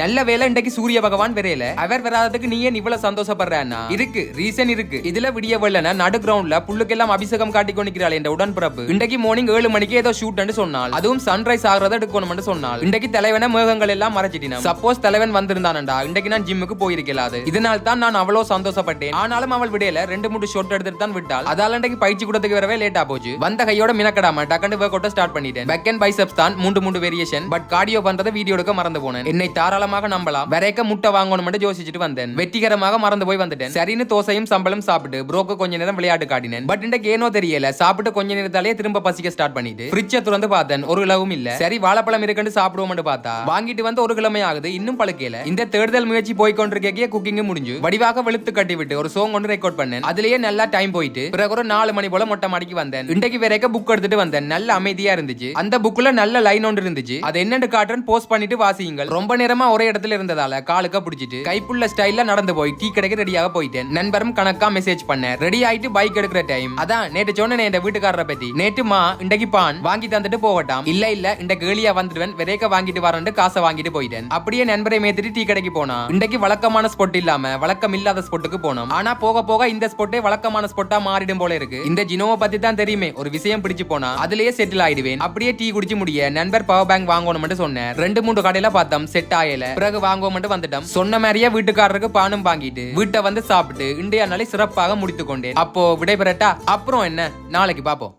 நல்ல வேலை இன்றைக்கு சூரிய பகவான் வரையில. அவர் வராததுக்கு நீ ஏன் இவ்வளவு சந்தோஷப்படுறா இருக்கு ரீசன் இருக்கு. இதுல விடிய வெள்ளன நடு கிரவுண்ட்ல புல்லுக்கெல்லாம் அபிஷேகம் காட்டி கொண்டிருக்கிறாள் என்ற உடன்பிறப்பு. இன்றைக்கு மார்னிங் ஏழு மணிக்கு ஏதோ ஷூட் சொன்னால் அதுவும் சன்ரைஸ் ஆகிறத எடுக்கணும்னு சொன்னால் இன்றைக்கு தலைவன மேகங்கள் எல்லாம் மறைச்சிட்டினா சப்போஸ் தலைவன் வந்திருந்தானடா இன்றைக்கு நான் ஜிம்முக்கு போயிருக்கலாது. இதனால் தான் நான் அவ்வளவு சந்தோஷப்பட்டேன். ஆனாலும் அவள் விடையில ரெண்டு மூணு ஷாட் எடுத்துட்டு தான் விட்டாள். அதால இன்றைக்கு பயிற்சி கூடத்துக்கு வரவே லேட்டா போச்சு. வந்த கையோட மினக்கடாம டக்குன்னு ஒர்க் அவுட் ஸ்டார்ட் பண்ணிட்டேன். பேக் அண்ட் பைசப்ஸ் தான் மூன்று மூன்று வேரியேஷன் பட் கார்டியோ பண்றதை வீடியோ எடுக்க மறந்து போனேன். என்னை தாராளமாக நம்பலாம். வரைக்க முட்டை வாங்கணும் யோசிச்சுட்டு வந்தேன். வெற்றிகரமாக மறந்து போய் வந்துட்டேன். சரின்னு தோசையும் சம்பளம் சாப்பிட்டு ப்ரோக்கு கொஞ்ச நேரம் விளையாட்டு காட்டினேன். பட் இன்றைக்கு ஏனோ தெரியல சாப்பிட்டு கொஞ்ச நேரத்தாலே திரும்ப பசிக்க ஸ்டார்ட் பண்ணிட்டு ஃப்ரிட்ஜை திறந்து பார்த்தேன். ஒரு கிலோவும் இல்ல. சரி வாழைப்பழம் இருக்குன்னு சாப்பிடுவோம்னு பார்த்தா வாங்கிட்டு வந்து ஒரு கிழமை ஆகுது இன்னும் பழக்கையில இந்த தேடுதல் முயற்சி போய் கொண்டிருக்கே குக்கிங் முடிஞ்சு வடிவாக வெளுத்து கட்டி விட்டு ஒரு சோங் ஒன்று ரெக்கார்ட் பண்ணேன். அதுலயே நல்லா டைம் போயிட்டு பிறகு ஒரு நாலு மணி போல மொட்டை மாடிக்கு வந்தேன். இன்றைக்கு வரைக்கும் புக் எடுத்துட்டு வந்தேன். நல்ல அமைதியா இருந்துச்சு. அந்த புக்ல நல்ல லைன் ஒன்று இருந்துச்சு. அது என்னன்னு காட்டுறேன் போஸ்ட் பண்ணிட்டு வாசியுங்கள். ரொம்ப நேரமா ஒரே இடத்துல இருந்ததால காலுக்க பிடிச்சிட்டு கைப்புள்ள ஸ்டைல்ல நடந்து போய் டீ கடைக்கு ரெடியாக போயிட்டேன். நண்பரும் கணக்கா மெசேஜ் பண்ணேன். ரெடி ஆயிட்டு பைக் எடுக்கிற டைம் அதான் நேற்று சொன்னேன் என் வீட்டுக்காரரை பத்தி. நேற்று மா இன்றைக்கு பான் வாங்கி தந்துட்டு போகட்டாம். இல்ல இல்ல இந்த கேளியா வந்துடுவேன். விதைக்க வாங்கிட்டு வரேன் காசை வாங்கிட்டு போயிட்டேன். அப்படியே நண்பரை மேத்திட்டு டீ கடைக்கு போனா இன்றைக்கு வழக்கமான ஸ்பாட் இல்லாம வழக்கம் இல்லாத ஸ்பாட்டுக்கு போனோம். ஆனா போக போக இந்த ஸ்பாட்டே வழக்கமான ஸ்பாட்டா மாறிடும் போல இருக்கு. இந்த ஜினோவை பத்தி தான் தெரியுமே. ஒரு விஷயம் பிடிச்சு போனா அதுலயே செட்டில் ஆயிடுவேன். அப்படியே டீ குடிச்சு முடிய நண்பர் பவர் பேங்க் வாங்கணும்னு சொன்னேன். ரெண்டு மூணு கடையில பார்த்தோம் செட் ஆயல பிறகு வாங்குவோம் வந்துட்டோம். சொன்ன மாதிரியே வீட்டுக்காரருக்கு பானும் வாங்கிட்டு வீட்டை வந்து சாப்பிட்டு இன்றைய நாளை சிறப்பாக முடித்துக் கொண்டேன் அப்போ விடைபெறட்டா? அப்புறம் என்ன? நாளைக்கு பாப்போம்.